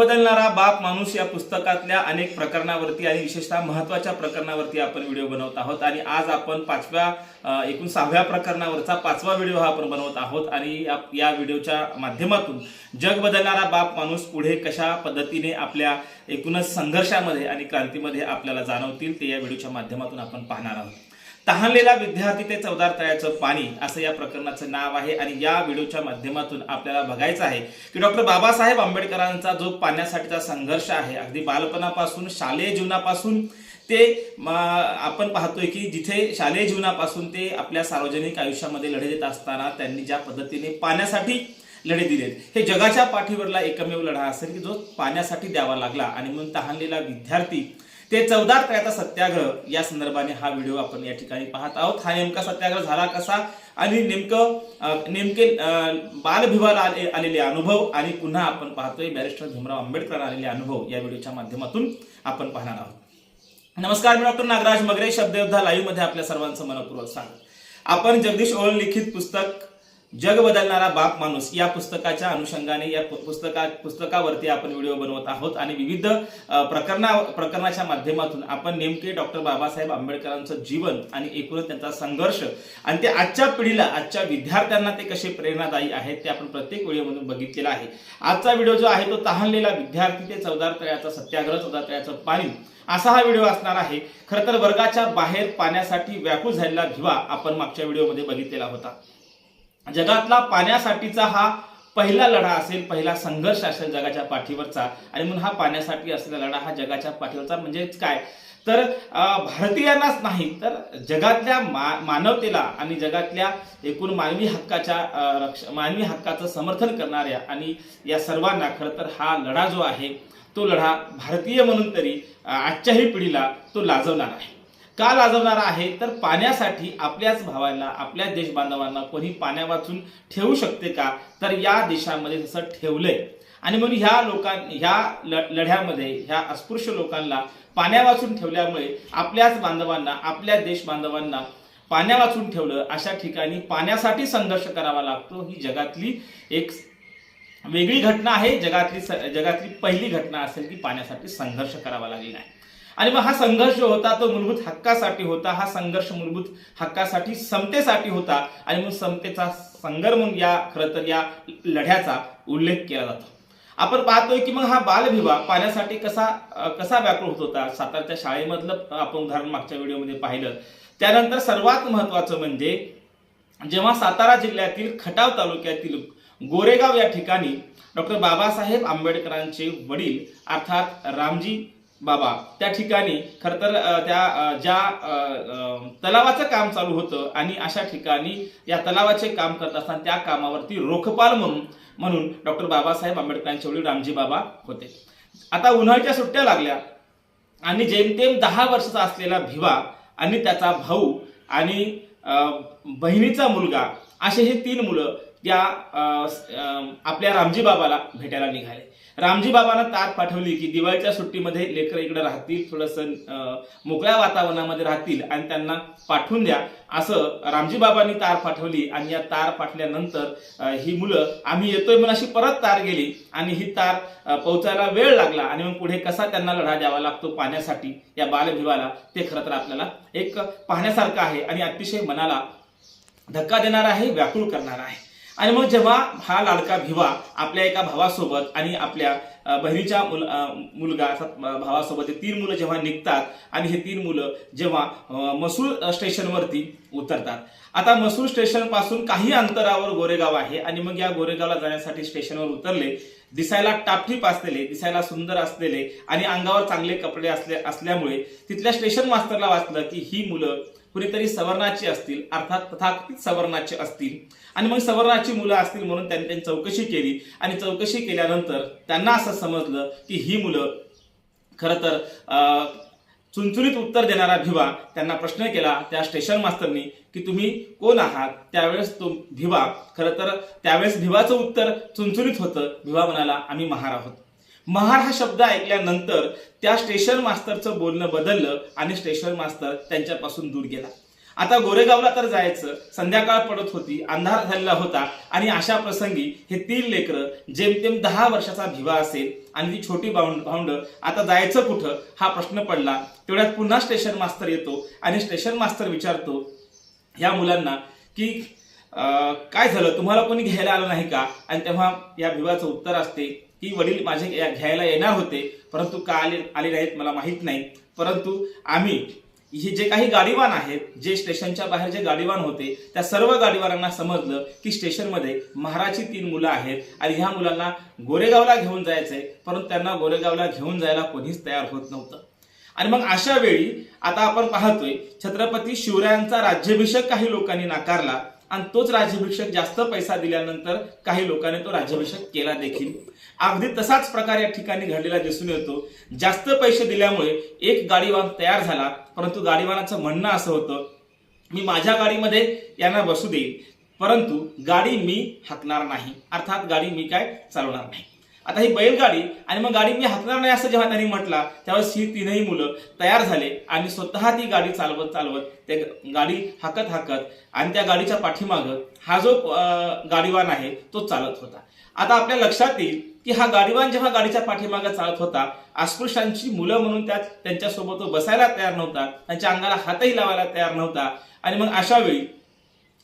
जग बदलणारा बाप माणूस या पुस्तकातल्या अनेक प्रकरणावरती आणि विशेषतः महत्त्वाच्या प्रकरणावरती आपण व्हिडिओ बनवत आहोत. आणि आज आपण पाचव्या एकूण सहाव्या प्रकरणावरचा पाचवा व्हिडिओ हा आपण बनवत आहोत. आणि या- या व्हिडिओच्या माध्यमातून जग बदलणारा बाप माणूस पुढे कशा पद्धतीने आपल्या एकूणच संघर्षामध्ये आणि क्रांतीमध्ये आपल्याला जाणवतील ते या व्हिडिओच्या माध्यमातून आपण पाहणार आहोत. तहानलेला विद्यार्थी ते चवदार तळ्याचं पाणी असं या प्रकरणाचं नाव आहे आणि या व्हिडिओच्या माध्यमातून आपल्याला बघायचं आहे की डॉक्टर बाबासाहेब आंबेडकरांचा जो पाण्यासाठीचा संघर्ष आहे अगदी बालपणापासून शालेय जीवनापासून ते आपण पाहतोय की जिथे शालेय जीवनापासून ते आपल्या सार्वजनिक आयुष्यामध्ये लढे देत असताना त्यांनी ज्या पद्धतीने पाण्यासाठी लढे दिलेत हे जगाच्या पाठीवरला एकमेव लढा असेल की जो पाण्यासाठी द्यावा लागला आणि म्हणून तहानलेला विद्यार्थी ते चौदा त्रयाचा सत्याग्रह या संदर्भाने हा व्हिडिओ आपण या ठिकाणी पाहत आहोत. हा नेमका सत्याग्रह झाला कसा? आणि नेमकं नेमके बालभिवाला आले आलेले अनुभव आणि पुन्हा आपण पाहतोय बॅरिस्टर भीमराव आंबेडकर आलेले अनुभव या व्हिडिओच्या माध्यमातून आपण पाहणार आहोत. नमस्कार मी डॉक्टर नागराज मगरे शब्दयोद्धा लाईव्हमध्ये आपल्या सर्वांचं मनपूर्वक स्वागत. आपण जगदीश ओळ लिखित पुस्तक जग बदलणारा बाप माणूस या पुस्तकाच्या अनुषंगाने या पुस्तका पुस्तकावरती आपण व्हिडिओ बनवत आहोत आणि विविध प्रकरणा प्रकरणाच्या माध्यमातून आपण नेमके डॉक्टर बाबासाहेब आंबेडकरांचं जीवन आणि एकूणच त्यांचा संघर्ष आणि ते आजच्या पिढीला आजच्या विद्यार्थ्यांना ते कसे प्रेरणादायी आहेत ते आपण प्रत्येक व्हिडिओमधून बघितलेलं आहे. आजचा व्हिडिओ जो आहे तो तहानलेला विद्यार्थी ते चौदार तळ्याचा सत्याग्रह चौदार तळ्याचं पाणी असा हा व्हिडिओ असणार आहे. खरं तर वर्गाच्या बाहेर पाण्यासाठी व्याकुळ झालेला भिवा आपण मागच्या व्हिडिओमध्ये बघितलेला होता. जगातला पाण्यासाठीचा हा पहिला लढा असेल पहिला संघर्ष असेल जगाच्या पाठीवरचा. आणि म्हणून हा पाण्यासाठी असलेला लढा हा जगाच्या पाठीवरचा म्हणजेच काय? तर भारतीयांनाच नाही तर जगातल्या मा मानवतेला आणि जगातल्या एकूण मानवी हक्काच्या रक्ष मानवी हक्काचं समर्थन करणाऱ्या आणि या सर्वांना खरं तर हा लढा जो आहे तो लढा भारतीय म्हणून तरी आजच्याही पिढीला तो लाजवणार आहे. का लाजवणारा आहे? तर पाण्यासाठी आपल्याच भावांना आपल्या देश बांधवांना कोणी पाण्या वाचून ठेवू शकते का? तर या देशामध्ये जसं ठेवलंय. आणि म्हणून ह्या लोकां ह्या लढ्यामध्ये ह्या अस्पृश्य लोकांना पाण्या वाचून ठेवल्यामुळे आपल्याच बांधवांना आपल्या देश बांधवांना पाण्या वाचून ठेवलं अशा ठिकाणी पाण्यासाठी संघर्ष करावा लागतो. ही जगातली एक वेगळी घटना आहे. जगातली स- जगातली पहिली घटना असेल की पाण्यासाठी संघर्ष करावा लागलेला आहे. आणि मग हा संघर्ष जो होता तो मूलभूत हक्कासाठी होता हा संघर्ष मूलभूत हक्कासाठी समतेसाठी होता. आणि मग समतेचा संगर म्हणून या खरं तर या लढ्याचा उल्लेख केला जातो. आपण पाहतोय की मग हा बालविवाह पाण्यासाठी कसा कसा व्याकुळ होत? होता सातारच्या शाळेमधलं आपण उदाहरण मागच्या व्हिडिओमध्ये पाहिलं. त्यानंतर सर्वात महत्वाचं म्हणजे जेव्हा सातारा जिल्ह्यातील खटाव तालुक्यातील गोरेगाव या ठिकाणी डॉक्टर बाबासाहेब आंबेडकरांचे वडील अर्थात रामजी बाबा त्या ठिकाणी खरं तर त्या ज्या तलावाचं काम चालू होतं आणि अशा ठिकाणी या तलावाचे काम करत असताना त्या कामावरती रोखपाल म्हणून म्हणून डॉक्टर बाबासाहेब आंबेडकरांचे वडील रामजी बाबा होते. आता उन्हाळ्याच्या सुट्ट्या लागल्या आणि जेमतेम दहा वर्षाचा असलेला भिवा आणि त्याचा भाऊ आणि बहिणीचा मुलगा असे हे तीन मुलं त्या आपल्या रामजी बाबाला भेटायला निघाले. रामजी बाबांना तार पाठवली की दिवाळीच्या सुट्टीमध्ये लेकर इकडे राहतील थोडंसं मोकळ्या वातावरणामध्ये राहतील आणि त्यांना पाठवून द्या. असं रामजी बाबांनी तार पाठवली आणि या तार पाठल्यानंतर ही मुलं आम्ही येतोय म्हणून अशी परत तार गेली आणि ही तार पोहोचायला वेळ लागला आणि मग पुढे कसा त्यांना लढा द्यावा लागतो पाण्यासाठी या बालभिवाला ते खरं तर आपल्याला एक पाहण्यासारखं आहे आणि अतिशय मनाला धक्का देणार आहे व्याकुळ करणार आहे. आणि मग जेव्हा हा लाडका भिवा आपल्या एका भावासोबत आणि आपल्या बहिणीच्या मुल मुलगा अर्थात भावासोबत हे तीन मुलं जेव्हा निघतात आणि हे तीन मुलं जेव्हा अ, मसूर स्टेशनवरती उतरतात. आता मसूर स्टेशनपासून काही अंतरावर गोरेगाव आहे आणि मग या गोरेगावला जाण्यासाठी स्टेशनवर उतरले दिसायला टापटीप असलेले दिसायला सुंदर असलेले आणि अंगावर चांगले कपडे असले असल्यामुळे तिथल्या स्टेशन मास्टरला वाचलं की ही मुलं कुणीतरी सवर्णाची असतील अर्थात तथाकथित सवर्णाची असतील. आणि मग सवर्णाची मुलं असतील म्हणून त्यांनी त्यांनी चौकशी केली. आणि चौकशी केल्यानंतर त्यांना असं समजलं की ही मुलं खरं तर अं, चुनचुनीत उत्तर देणारा भिवा त्यांना प्रश्न केला त्या स्टेशन मास्तरनी की तुम्ही कोण आहात? त्यावेळेस तो भिवा. खरं तर त्यावेळेस भिवाचं उत्तर चुनचुनीत होतं. भिवा म्हणाला आम्ही महार आहोत. महार हा शब्द ऐकल्यानंतर त्या स्टेशन मास्तरचं बोलणं बदललं आणि स्टेशन मास्तर त्यांच्यापासून दूर गेला. आता गोरेगावला तर जायचं. संध्याकाळ पडत होती अंधार झालेला होता आणि अशा प्रसंगी हे तीन लेकरं जेमतेम दहा वर्षाचा भिवा असेल आणि ती छोटी भाऊंड भाऊंड आता जायचं कुठं? हा प्रश्न पडला. तेवढ्यात पुन्हा स्टेशन मास्तर येतो आणि स्टेशन मास्तर विचारतो या मुलांना की काय झालं? तुम्हाला कोणी घ्यायला आलं नाही का? आणि तेव्हा या भिवाचं उत्तर असते की वडील माझे घ्यायला येणार होते परंतु का आले आले नाहीत? मला माहीत नाही. परंतु आम्ही हे जे काही गाडीवान आहेत जे स्टेशनच्या बाहेर जे गाडीवान होते त्या सर्व गाडीवानांना समजलं की स्टेशनमध्ये महाराची तीन मुलं आहेत आणि ह्या मुलांना गोरेगावला घेऊन जायचंय परंतु त्यांना गोरेगावला घेऊन जायला कोणीच तयार होत नव्हतं. आणि मग अशा वेळी आता आपण पाहतोय छत्रपती शिवरायांचा राज्याभिषेक काही लोकांनी नाकारला आणि तोच राज्याभिषेक जास्त पैसा दिल्यानंतर काही लोकांनी तो राज्याभिषेक केला देखील. अगदी तसाच प्रकार या ठिकाणी घडलेला दिसून येतो. जास्त पैसे दिल्यामुळे एक गाडीवान तयार झाला परंतु गाडीवानाचं म्हणणं असं होतं मी माझ्या गाडीमध्ये यांना बसू देईल परंतु गाडी मी हाकणार नाही. अर्थात गाडी मी काय चालवणार नाही. आता ही बैलगाडी आणि मग गाडी मी हाकणार नाही असं जेव्हा त्यांनी म्हटला त्यावेळेस ही तीनही मुलं तयार झाले आणि स्वतः ती गाडी चालवत चालवत ते गाडी हाकत हाकत आणि त्या गाडीच्या पाठीमागं हा जो गाडीवान आहे तो चालत होता. आता आपल्या लक्षात येईल की हा गाडीवान जेव्हा गाडीच्या पाठीमागे चालत होता अस्पृश्यांची मुलं म्हणून त्यात त्यांच्यासोबत बसायला तयार नव्हता त्यांच्या अंगाला हातही लावायला तयार नव्हता. आणि मग अशा वेळी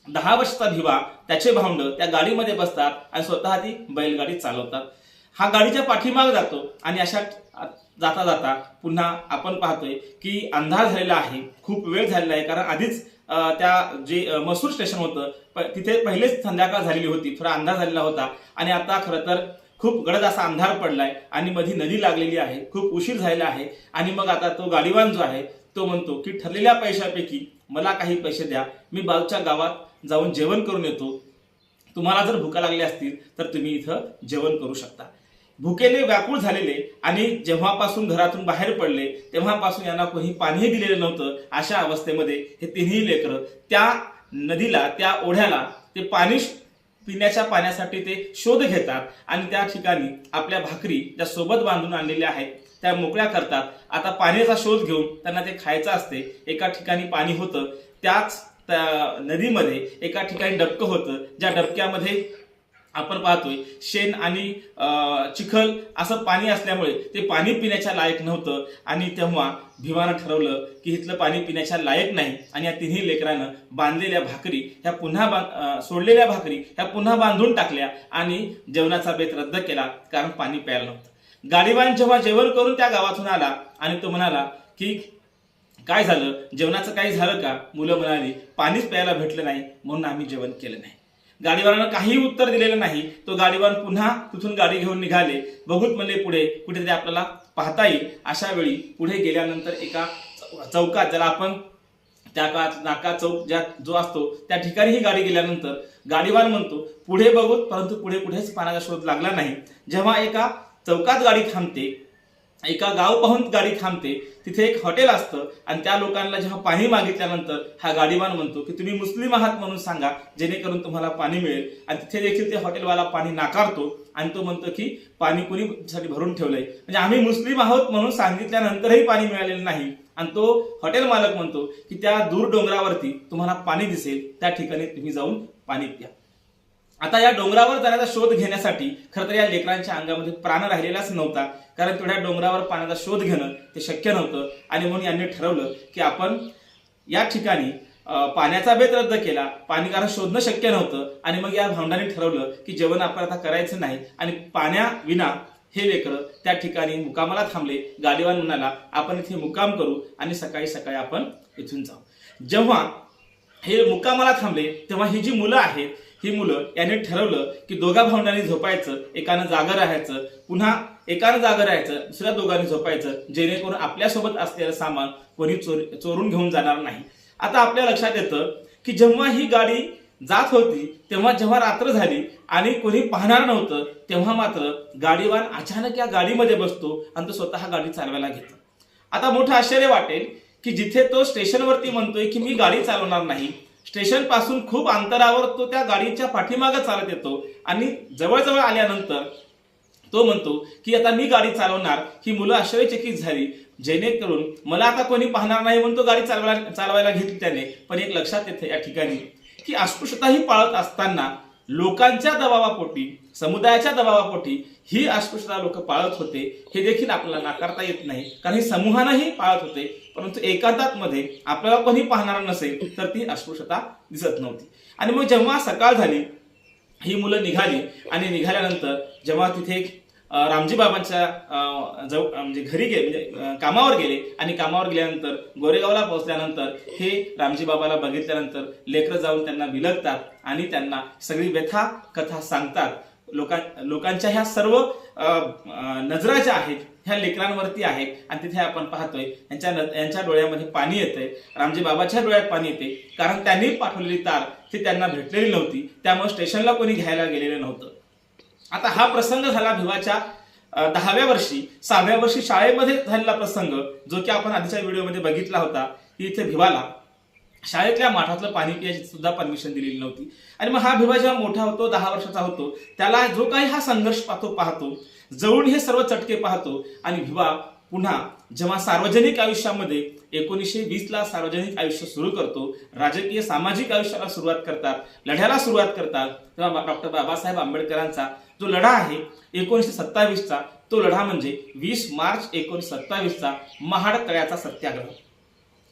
दहा वर्षाचा भिवा त्याचे भावंड त्या गाडीमध्ये बसतात आणि स्वतः ती बैलगाडी चालवतात. हा गाडीच्या पाठीमाग जातो आणि अशा जाता जाता पुन्हा आपण पाहतोय की अंधार झालेला आहे खूप वेळ झालेला आहे कारण आधीच त्या जे मसूर स्टेशन होतं तिथे पहिलेच संध्याकाळ झालेली होती थोडा अंधार झालेला होता आणि आता खरं तर खूप गडद असा अंधार पडलाय आणि मधी नदी लागलेली आहे खूप उशीर झालेला आहे आणि मग आता तो गाडीवान जो आहे तो म्हणतो की ठरलेल्या पैशापैकी मला काही पैसे द्या मी बाजूच्या गावात जाऊन जेवण करून येतो. तुम्हाला जर भुका लागल्या असतील तर तुम्ही इथं जेवण करू शकता. भुकेने व्याकुळ झालेले आणि जेव्हापासून घरातून बाहेर पडले तेव्हापासून यांना कोणी पाणीही दिलेलं नव्हतं अशा अवस्थेमध्ये हे तिन्ही लेकरं त्या नदीला त्या ओढ्याला ते पाणी श- पिण्याच्या पाण्यासाठी ते शोध घेतात आणि त्या ठिकाणी आपल्या भाकरी ज्या सोबत बांधून आणलेल्या आहेत. त्या मोकळ्या करतात. आता पाण्याचा शोध घेऊन त्यांना ते खायचं असते. एका ठिकाणी पाणी होतं. त्याच त्या नदीमध्ये एका ठिकाणी डबकं होतं. ज्या डबक्यामध्ये आपण पाहतोय शेण आणि चिखल असं पाणी असल्यामुळे ते पाणी पिण्याच्या लायक नव्हतं आणि तेव्हा भीमानं ठरवलं की इथलं पाणी पिण्याच्या लायक नाही आणि या तिन्ही लेकरानं बांधलेल्या भाकरी ह्या पुन्हा बांध सोडलेल्या भाकरी ह्या पुन्हा बांधून टाकल्या आणि जेवणाचा बेत रद्द केला कारण पाणी प्यायला नव्हतं. गाडीवान जेव्हा जेवण करून त्या गावातून आला आणि तो म्हणाला की काय झालं? जेवणाचं काही झालं का? मुलं म्हणाली पाणीच प्यायला भेटलं नाही म्हणून आम्ही जेवण केलं नाही. गाडीवानानं काही उत्तर दिलेलं नाही. तो गाडीवान पुन्हा तिथून गाडी घेऊन निघाले. बघूत म्हणले पुढे कुठेतरी आपल्याला पाहता येईल. अशा वेळी पुढे गेल्यानंतर एका चौकात ज्याला आपण त्या काळात नाका चौक ज्या जो असतो त्या ठिकाणी ही गाडी गेल्यानंतर गाडीवान म्हणतो पुढे बघूत परंतु पुढे कुठेच पाण्याचा शोध लागला नाही. जेव्हा एका चौकात गाडी थांबते एका गाव पाहून गाडी थांबते तिथे एक हॉटेल असतं आणि त्या लोकांना जेव्हा पाणी मागितल्यानंतर हा गाडीवान म्हणतो की तुम्ही मुस्लिम आहात म्हणून सांगा जेणेकरून तुम्हाला पाणी मिळेल. आणि तिथे देखील ते हॉटेलवाला पाणी नाकारतो आणि तो म्हणतो की पाणी साठी भरून ठेवलंय? म्हणजे आम्ही मुस्लिम आहोत म्हणून सांगितल्यानंतरही पाणी मिळालेलं नाही. आणि तो हॉटेल मालक म्हणतो की त्या दूर डोंगरावरती तुम्हाला पाणी दिसेल त्या ठिकाणी तुम्ही जाऊन पाणी प्या. आता या डोंगरावर जाण्याचा शोध घेण्यासाठी खरं तर या लेकरांच्या अंगामध्ये प्राण राहिलेलाच नव्हता. कारण तेवढ्या डोंगरावर पाण्याचा शोध घेणं ते शक्य नव्हतं. आणि म्हणून यांनी ठरवलं की आपण या ठिकाणी पाण्याचा बेत रद्द केला. पाणी कारण शोधणं शक्य नव्हतं. आणि मग या भावंडाने ठरवलं की जेवण आपण आता करायचं नाही. आणि पाण्याविना हे लेकर त्या ठिकाणी मुकामाला थांबले. गाडीवान म्हणाला आपण इथे मुकाम करू आणि सकाळी सकाळी आपण इथून जाऊ. जेव्हा हे मुकामाला थांबले तेव्हा ही जी मुलं आहेत ही मुलं यांनी ठरवलं की दोघा भावंडांनी झोपायचं एकानं जागं राहायचं पुन्हा एकानं जागं राहायचं दुसऱ्या दोघांनी झोपायचं जेणेकरून आपल्यासोबत असलेलं सामान कोणी चोर चोरून घेऊन जाणार नाही. आता आपल्या लक्षात येतं की जेव्हा ही गाडी जात होती तेव्हा जेव्हा रात्र झाली आणि कोणी पाहणार नव्हतं तेव्हा मात्र गाडीवान अचानक या गाडीमध्ये बसतो आणि तो स्वतः गाडी चालवायला घेतो. आता मोठं आश्चर्य वाटेल की जिथे तो स्टेशनवरती म्हणतोय की मी गाडी चालवणार नाही स्टेशनपासून खूप अंतरावर तो त्या गाडीच्या पाठीमागे चालत येतो आणि जवळजवळ आल्यानंतर तो म्हणतो की आता मी गाडी चालवणार ही मुलं आश्चर्यचकित झाली. जेणेकरून मला आता कोणी पाहणार नाही म्हणून तो गाडी चालवायला चालवायला घेतली त्याने. पण एक लक्षात येते या ठिकाणी की अस्पृश्यता ही पाळत असताना लोकांच्या दबावापोटी समुदायाच्या दबावापोटी ही अस्पृश्यता लोक पाळत होते हे देखील आपल्याला नाकारता येत नाही. कारण हे समूहानंही पाळत होते परंतु एकांतात मध्ये आपल्याला कोणी पाहणार नसेल तर ती अस्पृश्यता दिसत नव्हती. आणि मग जेव्हा सकाळ झाली ही मुलं निघाली आणि निघाल्यानंतर जेव्हा तिथे रामजी बाबांच्या जवळ म्हणजे घरी गेले म्हणजे कामावर गेले आणि कामावर गेल्यानंतर गोरेगावला पोहोचल्यानंतर हे रामजी बाबाला बघितल्यानंतर लेकरं जाऊन त्यांना विलगतात आणि त्यांना सगळी व्यथा कथा सांगतात. लोकां लोकांच्या ह्या सर्व नजरा ज्या आहेत ह्या लेकरांवरती आहेत आणि तिथे आपण पाहतोय यांच्या यांच्या डोळ्यामध्ये पाणी येतंय रामजी बाबाच्या डोळ्यात पाणी येते कारण त्यांनी पाठवलेली तार ती त्यांना भेटलेली नव्हती त्यामुळे स्टेशनला कोणी घ्यायला गेलेलं नव्हतं. आता हा प्रसंग झाला भिवाच्या दहाव्या वर्षी सहाव्या वर्षी शाळेमध्ये झालेला प्रसंग जो की आपण आधीच्या व्हिडिओमध्ये बघितला होता की इथे भिवाला शाळेतल्या माठातलं पाणी प्यायची सुद्धा परमिशन दिलेली नव्हती. आणि मग हा भिवा जेव्हा मोठा होतो दहा वर्षाचा होतो त्याला जो काही हा संघर्ष पाहतो पाहतो जवळून हे सर्व चटके पाहतो आणि भिवा पुन्हा जेव्हा सार्वजनिक आयुष्यामध्ये एकोणीसशे वीसला सार्वजनिक आयुष्य सुरू करतो राजकीय सामाजिक आयुष्याला सुरुवात करतात लढ्याला सुरुवात करतात तेव्हा डॉक्टर बाबासाहेब आंबेडकरांचा जो लढा आहे एकोणीसशे सत्तावीसचा तो लढा म्हणजे वीस मार्च एकोणीसशे सत्तावीसचा महाड तळ्याचा सत्याग्रह.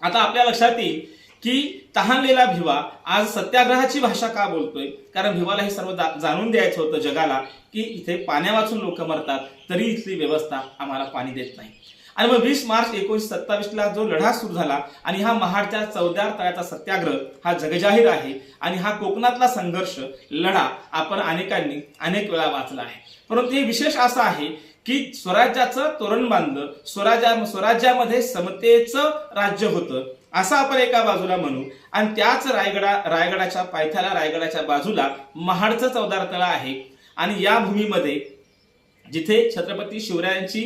आता आपल्या लक्षात येईल की तहानलेला भिवा आज सत्याग्रहाची भाषा का बोलतोय? कारण भिवाला हे सर्व जाणून द्यायचं होतं जगाला की इथे पाण्या वाचून लोक मरतात तरी इथली व्यवस्था आम्हाला पाणी देत नाही. आणि मग वीस मार्च एकोणीसशे सत्तावीसला जो लढा सुरू झाला आणि हा महाडच्या चौदार तळ्याचा सत्याग्रह हा जगजाहीर आहे आणि हा कोकणातला संघर्ष लढा आपण अनेकांनी अनेक वेळा वाचला आहे. परंतु हे विशेष असं आहे की स्वराज्याचं तोरण बांधलं स्वराज्या स्वराज्यामध्ये समतेचं राज्य होतं असं आपण एका बाजूला म्हणू आणि त्याच रायगडा रायगडाच्या पायथ्याला रायगडाच्या बाजूला महाडचं चौदार तळा आहे. आणि या भूमीमध्ये जिथे छत्रपती शिवरायांची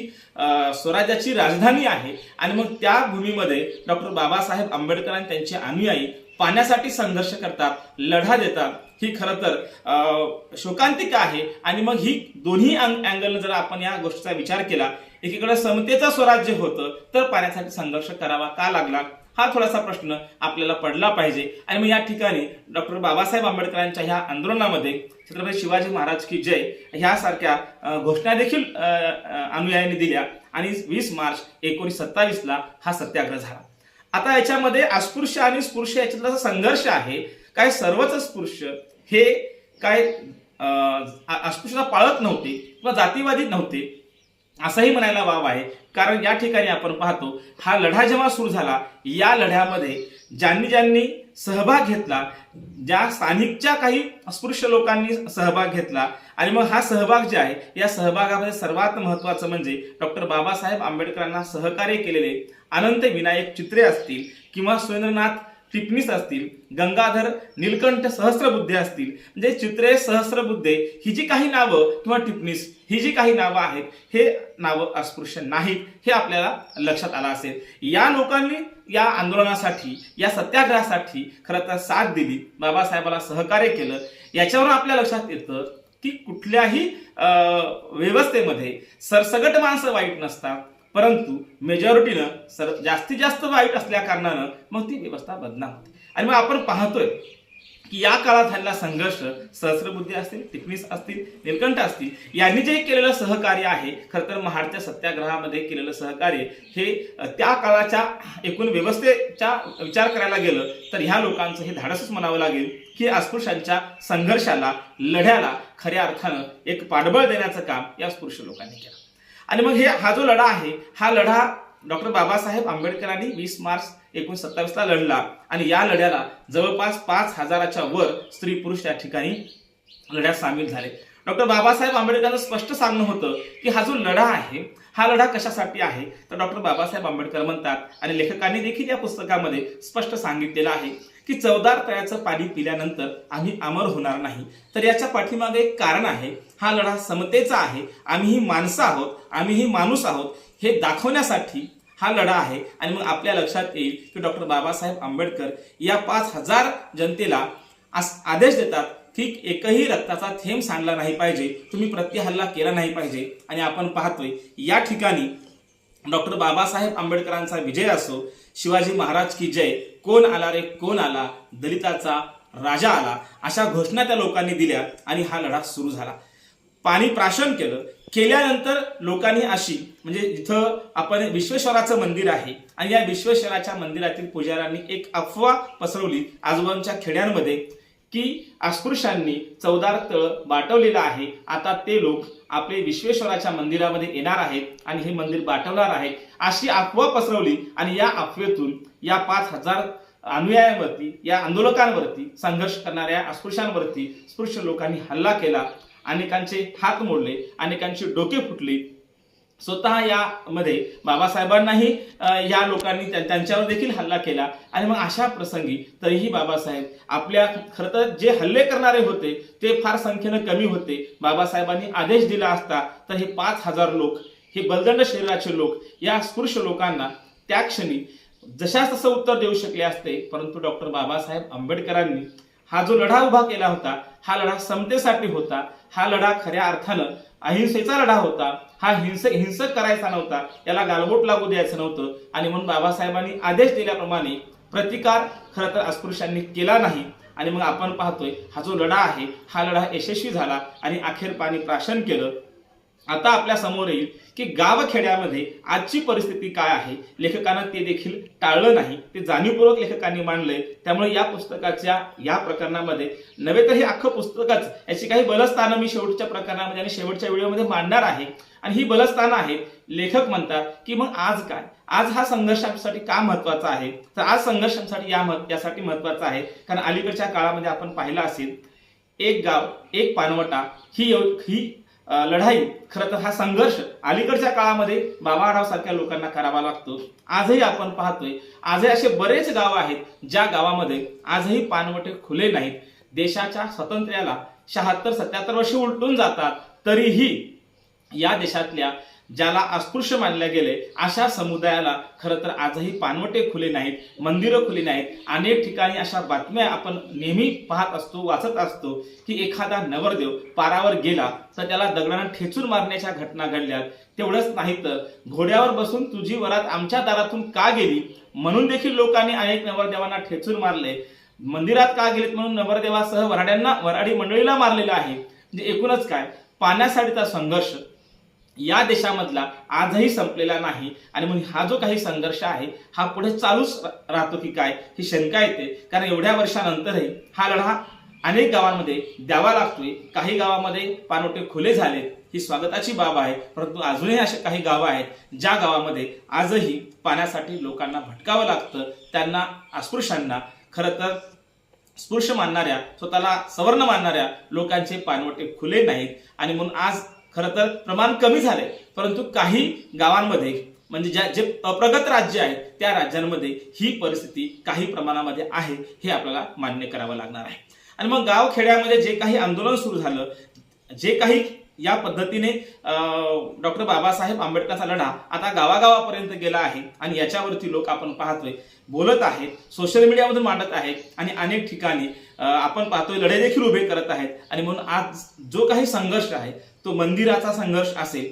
स्वराज्याची राजधानी आहे आणि मग त्या भूमीमध्ये डॉक्टर बाबासाहेब आंबेडकर आणि त्यांचे अनुयायी पाण्यासाठी संघर्ष करतात लढा देतात. ही खरं तर शोकांतिका आहे. आणि मग ही दोन्ही अँगल जर आपण या गोष्टीचा विचार केला एकीकडे समतेचं स्वराज्य होतं तर पाण्यासाठी संघर्ष करावा का लागला? हा थोडासा प्रश्न आपल्याला पडला पाहिजे. आणि मग या ठिकाणी डॉक्टर बाबासाहेब आंबेडकरांच्या ह्या आंदोलनामध्ये छत्रपती शिवाजी महाराज की जय ह्यासारख्या घोषणा देखील अनुयायांनी दिल्या. आणि वीस मार्च एकोणीस सत्तावीसला हा सत्याग्रह झाला. आता याच्यामध्ये अस्पृश्य आणि स्पृश्य याच्यातला संघर्ष आहे काय सर्वच स्पृश्य हे काय अस्पृश्यता पाळत नव्हते किंवा जातीवादी नव्हते असंही म्हणायला वाव आहे. कारण या ठिकाणी आपण पाहतो हा लढा जेव्हा सुरू झाला या लढ्यामध्ये ज्यांनी ज्यांनी सहभाग घेतला ज्या स्थानिकच्या काही अस्पृश्य लोकांनी सहभाग घेतला आणि मग हा सहभाग जे आहे या सहभागामध्ये सर्वात महत्वाचं म्हणजे डॉक्टर बाबासाहेब आंबेडकरांना सहकार्य केलेले अनंत विनायक चित्रे असतील किंवा सुरेंद्रनाथ टिपणीस असतील गंगाधर नीलकंठ सहस्रबुद्धे असतील म्हणजे चित्रे सहस्रबुद्धे ही जी काही नावं किंवा टिपणीस ही जी काही नावं आहेत हे नावं अस्पृश्य नाहीत हे आपल्याला लक्षात आलं असेल. या लोकांनी या आंदोलनासाठी या सत्याग्रहासाठी खरं तर साथ दिली. बाबासाहेबाला सहकार्य केलं. याच्यावर आपल्या लक्षात येतं की कुठल्याही व्यवस्थेमध्ये सरसगट माणसं वाईट नसतात. परंतु मेजॉरिटीनं सर जास्तीत जास्त वाईट असल्या कारणानं मग ती व्यवस्था बदनाम होते. आणि मग आपण पाहतोय की या काळात झालेला संघर्ष सहस्रबुद्धी असतील टिपणीस असतील निलकंठ असतील यांनी जे केलेलं सहकार्य आहे खरं तर महाडच्या सत्याग्रहामध्ये केलेलं सहकार्य हे त्या काळाच्या एकूण व्यवस्थेच्या विचार करायला गेलं तर ह्या लोकांचं हे धाडसच म्हणावं लागेल की अस्पृश्यांच्या संघर्षाला लढ्याला खऱ्या अर्थानं एक पाठबळ देण्याचं काम या स्पृश्य लोकांनी केलं. आणि मग हे हा जो लढा आहे हा लढा डॉक्टर बाबासाहेब आंबेडकरांनी वीस मार्च एकोणीस सत्तावीसला लढला. आणि या लढ्याला जवळपास पाच हजाराच्या वर स्त्री पुरुष या ठिकाणी लढ्यात सामील झाले. डॉक्टर बाबासाहेब आंबेडकरांना स्पष्ट सांगणं होतं की हा जो लढा आहे हा लढा कशासाठी आहे? तर डॉक्टर बाबासाहेब आंबेडकर म्हणतात आणि लेखकांनी देखील या पुस्तकामध्ये स्पष्ट सांगितलेलं आहे. की चवदार तळ्याचं पाणी पिल्यानंतर आम्ही अमर होणार नाही. तर याच्या पाठीमागे एक कारण आहे. हा लढा समतेचा आहे. आम्ही ही माणसं आहोत. आम्ही ही माणूस आहोत. हे दाखवण्यासाठी हा लढा आहे. आणि मग आपल्या लक्षात येईल की डॉक्टर बाबासाहेब आंबेडकर या पाच हजार जनतेला आदेश देतात की एकही रक्ताचा थेंब सांडला नाही पाहिजे. तुम्ही प्रत्यहल्ला केला नाही पाहिजे. आणि आपण पाहतोय या ठिकाणी डॉक्टर बाबासाहेब आंबेडकरांचा विजय असो शिवाजी महाराज की जय कोण आला रे कोण आला दलिताचा राजा आला अशा घोषणा त्या लोकांनी दिल्या आणि हा लढा सुरू झाला. पाणी प्राशन केलं. केल्यानंतर लोकांनी अशी म्हणजे इथं आपण विश्वेश्वराचं मंदिर आहे आणि या विश्वेश्वराच्या मंदिरातील पुजाऱ्यांनी एक अफवा पसरवली आजोबांच्या खेड्यांमध्ये. की अस्पृश्यांनी चौदार तळ बाटवलेलं आहे. आता ते लोक आपले विश्वेश्वराच्या मंदिरामध्ये येणार आहेत आणि हे मंदिर बाटवणार आहे अशी अफवा पसरवली आणि या अफवेतून या पाच हजार अनुयायांवरती या आंदोलकांवरती संघर्ष करणाऱ्या अस्पृश्यांवरती स्पृश्य लोकांनी हल्ला केला. अनेकांचे हात मोडले अनेकांची डोके फुटली. स्वतः यामध्ये बाबासाहेबांनाही या लोकांनी त्यांच्यावर देखील हल्ला केला. आणि मग अशा प्रसंगी तरीही बाबासाहेब आपल्या खरं तर जे हल्ले करणारे होते ते फार संख्येनं कमी होते. बाबासाहेबांनी आदेश दिला असता तर हे पाच हजार लोक हे बलदंड शरीराचे लोक या स्पृश लोकांना त्या क्षणी जशाच तसं उत्तर देऊ शकले असते परंतु डॉक्टर बाबासाहेब आंबेडकरांनी हा जो लढा उभा केला होता हा लढा समतेसाठी होता. हा लढा खऱ्या अर्थानं अहिंसेचा लढा होता. हा हिंस हिंसक करायचा नव्हता. याला गालबोट लागू द्यायचं नव्हतं. आणि म्हणून बाबासाहेबांनी आदेश दिल्याप्रमाणे प्रतिकार खरं तर अस्पृश्यांनी केला नाही. आणि मग आपण पाहतोय हा जो लढा आहे हा लढा यशस्वी झाला आणि अखेर पाणी प्राशन केलं. आता आपल्यासमोर येईल की गावखेड्यामध्ये आजची परिस्थिती काय आहे? लेखकानं ते देखील टाळलं नाही. ते जाणीवपूर्वक लेखकांनी मांडलंय. त्यामुळे या पुस्तकाच्या या प्रकरणामध्ये नव्हे तर हे अख्खं पुस्तकच. याची काही बलस्थानं मी शेवटच्या प्रकरणामध्ये आणि शेवटच्या व्हिडिओमध्ये मांडणार आहे. आणि ही बलस्थानं आहेत लेखक म्हणतात की मग आज काय? आज हा संघर्षासाठी का महत्त्वाचा आहे? तर आज संघर्षासाठी या यासाठी महत्त्वाचा आहे. कारण अलीकडच्या काळामध्ये आपण पाहिलं असेल एक गाव एक पानवटा ही ही लढाई. खरं तर हा संघर्ष अलीकडच्या काळामध्ये बाबाराव सारख्या लोकांना करावा लागतो. आजही आपण पाहतोय. आजही असे बरेच गाव आहेत ज्या गावामध्ये आजही पानवटे खुले नाहीत. देशाच्या स्वातंत्र्याला शहात्तर सत्याहत्तर वर्ष उलटून जातात. तरीही या देशातल्या ज्याला अस्पृश्य मानले गेले अशा समुदायाला खरं तर आजही पानवटे खुले नाहीत मंदिरं खुली नाहीत. अनेक ठिकाणी अशा बातम्या आपण नेहमी पाहत असतो वाचत असतो की एखादा नवरदेव पारावर गेला तर त्याला दगडानं ठेचून मारण्याच्या घटना घडल्या तेवढंच नाही तर घोड्यावर बसून तुझी वरात आमच्या दारातून का गेली? म्हणून देखील लोकांनी अनेक नवरदेवांना ठेचून मारले. मंदिरात का गेलेत म्हणून नवरदेवासह वराड्यांना वराडी मंडळीला मारलेलं आहे? म्हणजे एकूणच काय? पाण्यासाठीचा संघर्ष. या देशामधला आजही संपलेला नाही. आणि मग हा जो काही संघर्ष आहे हा पुढे चालूच राहतो की काय ही शंका येते. कारण एवढ्या वर्षानंतरही हा लढा अनेक गावांमध्ये द्यावा लागतोय. काही गावामध्ये पानोटे खुले झालेत ही स्वागताची बाब आहे. परंतु अजूनही असे काही गावं आहेत ज्या गावामध्ये आजही पाण्यासाठी लोकांना भटकावं लागतं. त्यांना अस्पृश्यांना खरं तर स्पृश्य मानणाऱ्या स्वतःला सवर्ण मानणाऱ्या लोकांचे पानवटे खुले नाहीत. आणि म्हणून आज खरं तर प्रमाण कमी झाले परंतु काही गावांमध्ये म्हणजे ज्या जे अप्रगत राज्य आहेत त्या राज्यांमध्ये ही परिस्थिती काही प्रमाणामध्ये आहे हे आपल्याला मान्य करावं लागणार आहे. आणि मग गाव खेड्यामध्ये जे काही आंदोलन सुरू झालं जे काही या पद्धतीने डॉक्टर बाबासाहेब आंबेडकरचा लढा आता गावागावापर्यंत गेला आहे आणि याच्यावरती लोक आपण पाहतोय बोलत आहेत सोशल मीडियामधून मांडत आहेत आणि अनेक ठिकाणी आपण पाहतोय लढे देखील उभे करत आहेत. आणि म्हणून आज जो काही संघर्ष आहे तो मंदिराचा संघर्ष असेल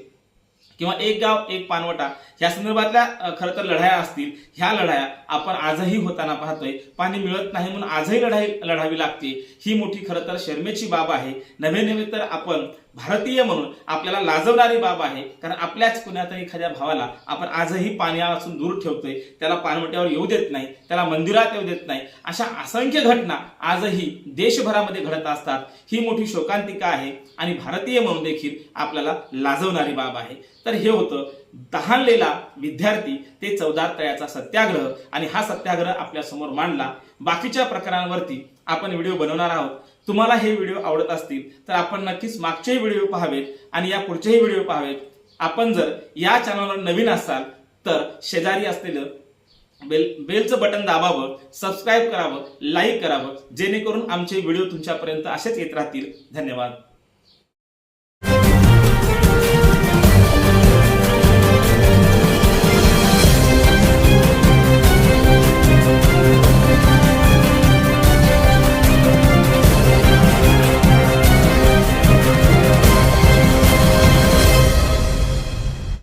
किंवा एक गाव एक पानवटा या संदर्भातल्या खरं तर लढाया असतील ह्या लढाया आपण आजही होताना पाहतोय. पाणी मिळत नाही म्हणून आजही लढाई लढावी लागते. ही मोठी खरं तर शर्मेची बाब आहे. नव्हे नव्हे तर आपण भारतीय म्हणून आपल्याला लाजवणारी बाब आहे. कारण आपल्याच कुणातरी एखाद्या भावाला आपण आजही पाण्यापासून दूर ठेवतोय. त्याला पानवट्यावर येऊ देत नाही. त्याला मंदिरात येऊ देत नाही. अशा असंख्य घटना आजही देशभरामध्ये घडत असतात. ही मोठी शोकांतिका आहे. आणि भारतीय म्हणून देखील आपल्याला लाजवणारी बाब आहे. तर हे होतं तहानलेला विद्यार्थी ते चौदा तळ्याचा सत्याग्रह. आणि हा सत्याग्रह आपल्यासमोर मांडला. बाकीच्या प्रकरणांवरती आपण व्हिडिओ बनवणार आहोत. तुम्हाला हे व्हिडिओ आवडत असतील तर आपण नक्कीच मागचेही व्हिडिओ पाहावेत आणि या पुढचेही व्हिडिओ पाहावेत. आपण जर या चॅनलवर नवीन असाल तर शेजारी असलेलं बेल बेलचं बटन दाबावं सबस्क्राईब करावं लाईक करावं जेणेकरून आमचे व्हिडिओ तुमच्यापर्यंत असेच येत राहतील. धन्यवाद.